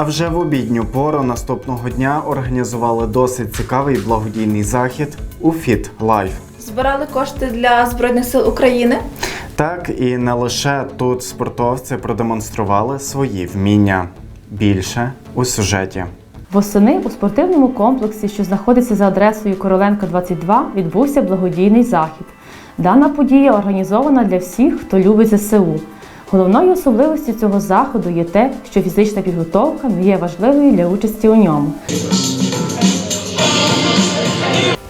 А вже в обідню пору наступного дня організували досить цікавий благодійний захід у Fit Life. Збирали кошти для Збройних сил України. Так і не лише тут спортовці продемонстрували свої вміння. Більше у сюжеті. Восени у спортивному комплексі, що знаходиться за адресою Короленка 22, відбувся благодійний захід. Дана подія організована для всіх, хто любить ЗСУ. Головною особливістю цього заходу є те, що фізична підготовка не є важливою для участі у ньому.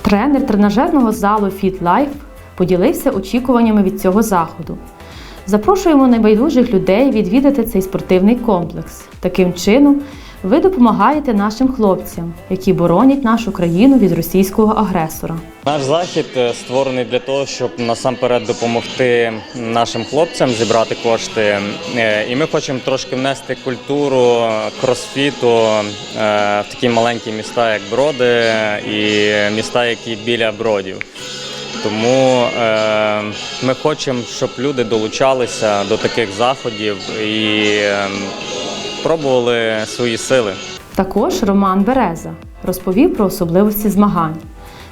Тренер тренажерного залу Fit поділився очікуваннями від цього заходу. Запрошуємо небайдужих людей відвідати цей спортивний комплекс. Таким чином, ви допомагаєте нашим хлопцям, які боронять нашу країну від російського агресора. Наш захід е, створений для того, щоб насамперед допомогти нашим хлопцям зібрати кошти. Е, І ми хочемо трошки внести культуру кросфіту е, в такі маленькі міста, як Броди, і міста, які біля бродів. Тому е, ми хочемо, щоб люди долучалися до таких заходів і е, пробували свої сили. Також Роман Береза розповів про особливості змагань.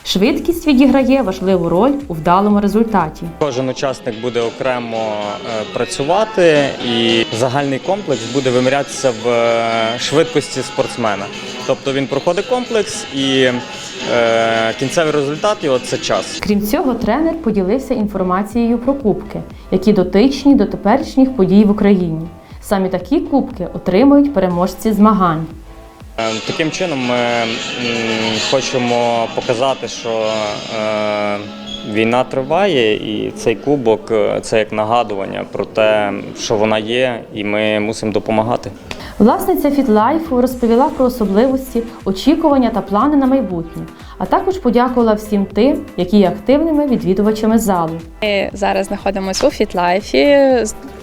Швидкість відіграє важливу роль у вдалому результаті. Кожен учасник буде окремо е, працювати, і загальний комплекс буде вимірятися в е, швидкості спортсмена. Тобто він проходить комплекс і е, кінцевий результат його це час. Крім цього, тренер поділився інформацією про кубки, які дотичні до теперішніх подій в Україні. Саме такі кубки отримують переможці змагань. Е, Таким чином ми хочемо показати, що е, війна триває, і цей кубок е, це як нагадування про те, що вона є, і ми мусимо допомагати. Власниця Фітлайфу розповіла про особливості, очікування та плани на майбутнє, а також подякувала всім тим, які є активними відвідувачами залу. Ми зараз знаходимося у Фітлайфі,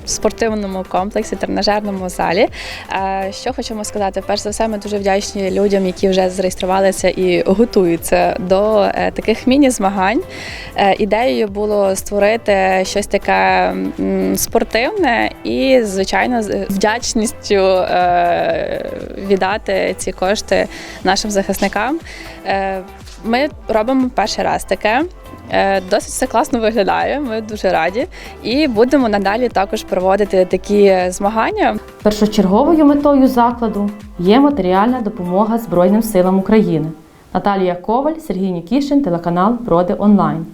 спортивному комплексі, тренажерному залі. Е, Що хочемо сказати? Перш за все, ми дуже вдячні людям, які вже зареєструвалися і готуються до е, таких міні-змагань. Е, Ідеєю було створити щось таке спортивне і, звичайно, з вдячністю віддати ці кошти нашим захисникам. Ми робимо перший раз таке. Досить все класно виглядає. Ми дуже раді. І будемо надалі також проводити такі змагання. Першочерговою метою закладу є матеріальна допомога Збройним силам України. Наталія Коваль, Сергій Нікішин, телеканал Броди Онлайн.